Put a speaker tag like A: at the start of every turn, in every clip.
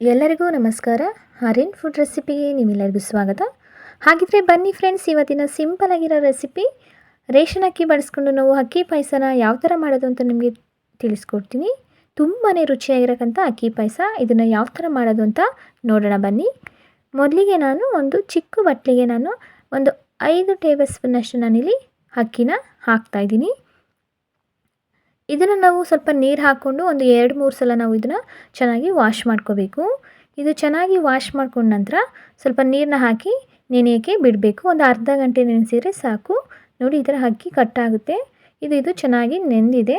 A: ಎಲ್ಲರಿಗೂ ನಮಸ್ಕಾರ. ಹರಿನ್ ಫುಡ್ ರೆಸಿಪಿಗೆ ನಿಮ್ಮೆಲ್ಲರಿಗೂ ಸ್ವಾಗತ. ಹಾಗಿದ್ರೆ ಬನ್ನಿ ಫ್ರೆಂಡ್ಸ್ ಇವತ್ತಿನ ಸಿಂಪಲ್ ಆಗಿರೋ ರೆಸಿಪಿ ರೇಷನ್ ಅಕ್ಕಿ ಬಳಸ್ಕೊಂಡು ನಾವು ಅಕ್ಕಿ ಪಾಯಸನ ಯಾವ ಥರ ಮಾಡೋದು ಅಂತ ನಿಮಗೆ ತಿಳಿಸ್ಕೊಡ್ತೀನಿ. ತುಂಬಾ ರುಚಿಯಾಗಿರೋಕ್ಕಂಥ ಅಕ್ಕಿ ಪಾಯಸ, ಇದನ್ನು ಯಾವ ಥರ ಮಾಡೋದು ಅಂತ ನೋಡೋಣ ಬನ್ನಿ. ಮೊದಲಿಗೆ ನಾನು ಒಂದು ಚಿಕ್ಕ ಬಟ್ಟಲಿಗೆ ನಾನು ಒಂದು ಐದು ಟೇಬಲ್ ಸ್ಪೂನಷ್ಟು ನಾನಿಲ್ಲಿ ಅಕ್ಕಿನ ಹಾಕ್ತಾಯಿದ್ದೀನಿ ಇದನ್ನು ನಾವು ಸ್ವಲ್ಪ ನೀರು ಹಾಕ್ಕೊಂಡು ಒಂದು ಎರಡು, ಮೂರು ಸಲ ನಾವು ಇದನ್ನು ಚೆನ್ನಾಗಿ ವಾಶ್ ಮಾಡ್ಕೋಬೇಕು. ಇದು ಚೆನ್ನಾಗಿ ವಾಶ್ ಮಾಡ್ಕೊಂಡ ನಂತರ ಸ್ವಲ್ಪ ನೀರನ್ನ ಹಾಕಿ ನೆನೆಯೋಕ್ಕೆ ಬಿಡಬೇಕು? ಒಂದು ಅರ್ಧ ಗಂಟೆ ನೆನೆಸಿದರೆ ಸಾಕು. ನೋಡಿ, ಈ ಥರ ಅಕ್ಕಿ ಕಟ್ಟಾಗುತ್ತೆ ಇದು ಇದು ಚೆನ್ನಾಗಿ ನೆಂದಿದೆ.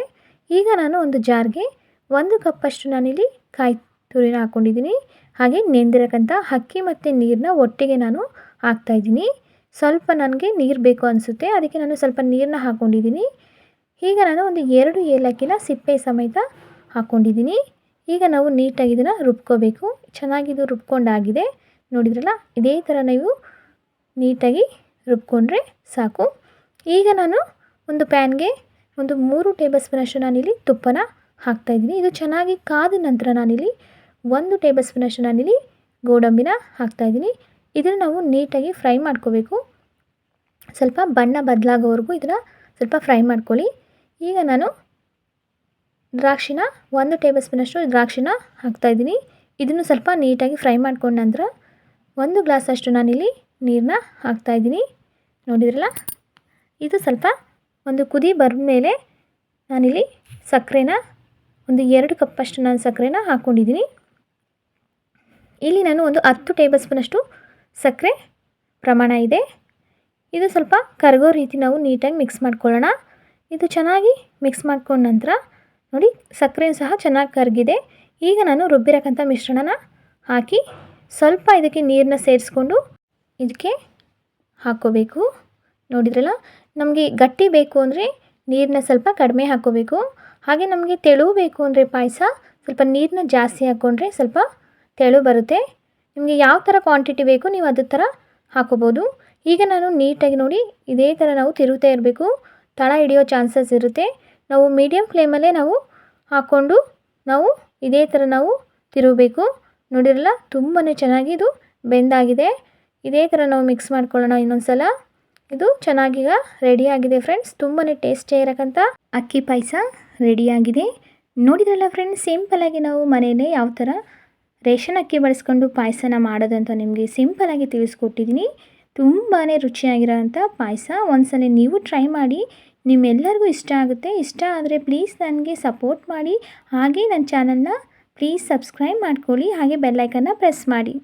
A: ಈಗ ನಾನು ಒಂದು ಜಾರ್ಗೆ ಒಂದು ಕಪ್ಪಷ್ಟು ನಾನಿಲ್ಲಿ ಕಾಯಿ ತುರಿನ ಹಾಕ್ಕೊಂಡಿದ್ದೀನಿ ಹಾಗೆ ನೆಂದಿರಕ್ಕಂಥ ಅಕ್ಕಿ ಮತ್ತು ನೀರನ್ನ ಒಟ್ಟಿಗೆ ನಾನು ಹಾಕ್ತಾಯಿದ್ದೀನಿ ಸ್ವಲ್ಪ ನನಗೆ ನೀರು ಬೇಕು ಅನಿಸುತ್ತೆ. ಅದಕ್ಕೆ ನಾನು ಸ್ವಲ್ಪ ನೀರನ್ನ ಹಾಕ್ಕೊಂಡಿದ್ದೀನಿ ಈಗ ನಾನು ಒಂದು ಎರಡು ಏಲಕ್ಕಿನ ಸಿಪ್ಪೆ ಸಮೇತ ಹಾಕ್ಕೊಂಡಿದ್ದೀನಿ ಈಗ ನಾವು ನೀಟಾಗಿ ಇದನ್ನು ರುಬ್ಕೋಬೇಕು. ಚೆನ್ನಾಗಿದು ರುಬ್ಕೊಂಡಾಗಿದೆ. ನೋಡಿದ್ರಲ್ಲ, ಇದೇ ಥರ ನೀವು ನೀಟಾಗಿ ರುಬ್ಕೊಂಡ್ರೆ ಸಾಕು. ಈಗ ನಾನು ಒಂದು ಪ್ಯಾನ್ಗೆ ಒಂದು ಮೂರು ಟೇಬಲ್ ಸ್ಪೂನಷ್ಟು ನಾನಿಲ್ಲಿ ತುಪ್ಪನ ಹಾಕ್ತಾಯಿದ್ದೀನಿ ಇದು ಚೆನ್ನಾಗಿ ಕಾದ ನಂತರ ನಾನಿಲ್ಲಿ ಒಂದು ಟೇಬಲ್ ಸ್ಪೂನಷ್ಟು ನಾನಿಲ್ಲಿ ಗೋಡಂಬಿನ ಹಾಕ್ತಾಯಿದ್ದೀನಿ ಇದನ್ನು ನಾವು ನೀಟಾಗಿ ಫ್ರೈ ಮಾಡ್ಕೋಬೇಕು. ಸ್ವಲ್ಪ ಬಣ್ಣ ಬದಲಾಗೋವರೆಗೂ ಇದನ್ನು ಸ್ವಲ್ಪ ಫ್ರೈ ಮಾಡ್ಕೊಳ್ಳಿ. ಈಗ ನಾನು ದ್ರಾಕ್ಷಿನ ಒಂದು ಟೇಬಲ್ ಸ್ಪೂನಷ್ಟು ದ್ರಾಕ್ಷಿನ ಹಾಕ್ತಾಯಿದ್ದೀನಿ ಇದನ್ನು ಸ್ವಲ್ಪ ನೀಟಾಗಿ ಫ್ರೈ ಮಾಡ್ಕೊಂಡ ನಂತರ ಒಂದು ಗ್ಲಾಸಷ್ಟು ನಾನಿಲ್ಲಿ ನೀರನ್ನ ಹಾಕ್ತಾಯಿದ್ದೀನಿ ನೋಡಿದ್ರಲ್ಲ? ಇದು ಸ್ವಲ್ಪ ಒಂದು ಕುದಿ ಬರೆದ ಮೇಲೆ ನಾನಿಲ್ಲಿ ಸಕ್ಕರೆನ ಒಂದು ಎರಡು ಕಪ್ಪಷ್ಟು ನಾನು ಸಕ್ಕರೆನ ಹಾಕ್ಕೊಂಡಿದ್ದೀನಿ ಇಲ್ಲಿ ನಾನು ಒಂದು ಹತ್ತು ಟೇಬಲ್ ಸ್ಪೂನಷ್ಟು ಸಕ್ಕರೆ ಪ್ರಮಾಣ ಇದೆ. ಇದು ಸ್ವಲ್ಪ ಕರಗೋ ರೀತಿ ನಾವು ನೀಟಾಗಿ ಮಿಕ್ಸ್ ಮಾಡ್ಕೊಳ್ಳೋಣ. ಇದು ಚೆನ್ನಾಗಿ ಮಿಕ್ಸ್ ಮಾಡ್ಕೊಂಡ ನಂತರ ನೋಡಿ ಸಕ್ಕರೆ ಸಹ ಚೆನ್ನಾಗಿ ಕರಗಿದೆ ಈಗ ನಾನು ರುಬ್ಬಿರಕ್ಕಂಥ ಮಿಶ್ರಣನ ಹಾಕಿ ಸ್ವಲ್ಪ ಇದಕ್ಕೆ ನೀರನ್ನ ಸೇರಿಸ್ಕೊಂಡು ಇದಕ್ಕೆ ಹಾಕ್ಕೋಬೇಕು. ನೋಡಿದ್ರಲ್ಲ, ನಮಗೆ ಗಟ್ಟಿ ಬೇಕು ಅಂದರೆ ನೀರನ್ನ ಸ್ವಲ್ಪ ಕಡಿಮೆ ಹಾಕ್ಕೋಬೇಕು. ಹಾಗೆ ನಮಗೆ ತೆಳು ಬೇಕು ಅಂದರೆ ಪಾಯಸ, ಸ್ವಲ್ಪ ನೀರನ್ನ ಜಾಸ್ತಿ ಹಾಕ್ಕೊಂಡ್ರೆ ಸ್ವಲ್ಪ ತೆಳು ಬರುತ್ತೆ. ನಿಮಗೆ ಯಾವ ಥರ ಕ್ವಾಂಟಿಟಿ ಬೇಕು ನೀವು ಅದೇ ಥರ ಹಾಕೋಬೋದು ಈಗ ನಾನು ನೀಟಾಗಿ ನೋಡಿ, ಇದೇ ಥರ ನಾವು ತಿರುಗುತ್ತಾ ಇರಬೇಕು. ತಳ ಹಿಡಿಯೋ ಚಾನ್ಸಸ್ ಇರುತ್ತೆ. ನಾವು ಮೀಡಿಯಮ್ ಫ್ಲೇಮಲ್ಲೇ ನಾವು ಹಾಕ್ಕೊಂಡು ನಾವು ಇದೇ ಥರ ನಾವು ತಿರುಗಬೇಕು. ನೋಡಿರಲ್ಲ ತುಂಬಾ ಚೆನ್ನಾಗಿ ಇದು ಬೆಂದಾಗಿದೆ ಇದೇ ಥರ ನಾವು ಮಿಕ್ಸ್ ಮಾಡ್ಕೊಳ್ಳೋಣ ಇನ್ನೊಂದು ಸಲ ಇದು ಚೆನ್ನಾಗೀಗ ರೆಡಿಯಾಗಿದೆ ಫ್ರೆಂಡ್ಸ್ ತುಂಬಾ ಟೇಸ್ಟಿ ಇರೋಕ್ಕಂಥ ಅಕ್ಕಿ ಪಾಯಸ ರೆಡಿಯಾಗಿದೆ ನೋಡಿದ್ರಲ್ಲ ಫ್ರೆಂಡ್ಸ್ ಸಿಂಪಲಾಗಿ ನಾವು ಮನೆಯಲ್ಲೇ ಯಾವ ಥರ ರೇಷನ್ ಅಕ್ಕಿ ಬಳಸ್ಕೊಂಡು ಪಾಯಸನ ಮಾಡೋದಂತ ನಿಮಗೆ ಸಿಂಪಲಾಗಿ ತಿಳಿಸ್ಕೊಟ್ಟಿದ್ದೀನಿ. ತುಂಬಾ ರುಚಿಯಾಗಿರೋಂಥ ಪಾಯಸ. ಒಂದ್ಸಲ ನೀವು ಟ್ರೈ ಮಾಡಿ ನಿಮ್ಮೆಲ್ಲರಿಗೂ ಇಷ್ಟ ಆಗುತ್ತೆ, ಇಷ್ಟ ಆದರೆ ಪ್ಲೀಸ್ ನನಗೆ ಸಪೋರ್ಟ್ ಮಾಡಿ. ಹಾಗೆ ನನ್ನ ಚಾನಲ್ನ ಪ್ಲೀಸ್ ಸಬ್ಸ್ಕ್ರೈಬ್ ಮಾಡ್ಕೊಳ್ಳಿ, ಹಾಗೆ ಬೆಲ್ಲೈಕನ್ನ ಪ್ರೆಸ್ ಮಾಡಿ.